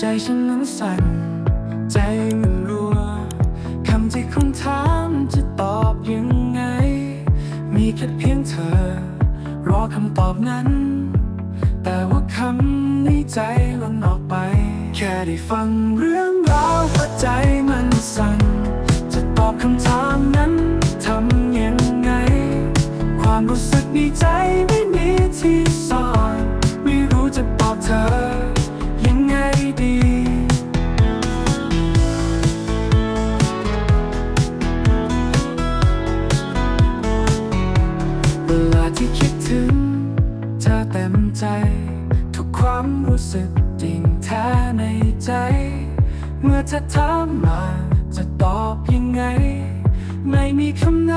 ใจฉันนั้นสั่น ใจมันรัว คำที่คุณถามจะตอบยังไง มีแค่เพียงเธอ รอคำตอบนั้น แต่ว่าคำในใจล่นออกไป แค่ได้ฟังเรื่องราวหัวใจมันสั่น จะตอบคำถามนั้น ที่คิดถึง เธอเต็มใจ ทุกความรู้สึกจริงแท้ในใจ เมื่อเธอถามมาจะตอบยังไง ไม่มีคำไหน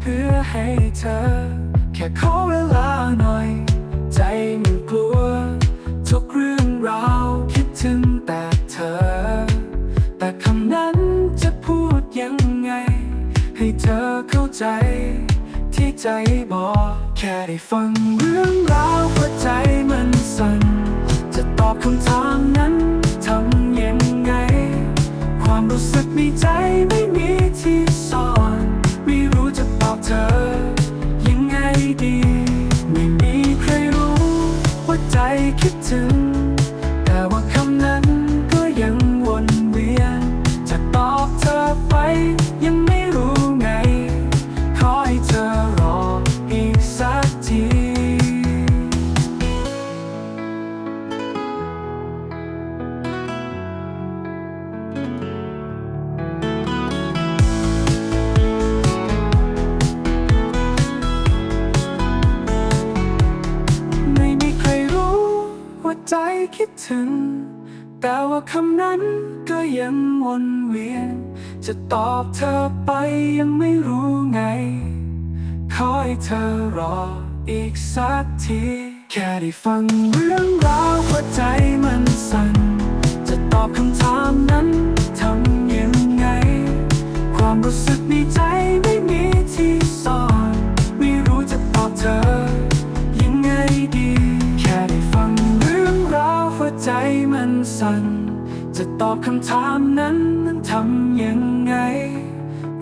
เพื่อให้เธอ แค่ขอเวลาหน่อย ใจมันกลัว ทุกเรื่องราวคิดถึงแต่เธอ แต่คำนั้นจะพูดยังไง ให้เธอเข้าใจ ที่ใจบอก แค่ได้ฟังเรื่องราวหัวใจมันสั่น จะตอบคำถามนั้นทำยังไง ความรู้สึกในใจไม่มีที่ซ่อน ไม่รู้จะบอกเธอ ยังไงดี ไม่มีใครรู้ว่าใจคิดถึง ใจคิดถึง แต่ว่าคำนั้นก็ยังวนเวียน จะตอบเธอไปยังไม่รู้ไงขอให้เธอรออีกสักที แค่ได้ฟังเรื่องราวหัวใจมันสั่น จะตอบคำถามนั้น ใจมันสั่น จะตอบคำถามนั้นนั้นทำยังไง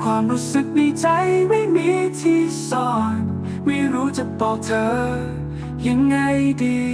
ความรู้สึกในใจไม่มีที่ซ่อน ไม่รู้จะบอกเธอยังไงดี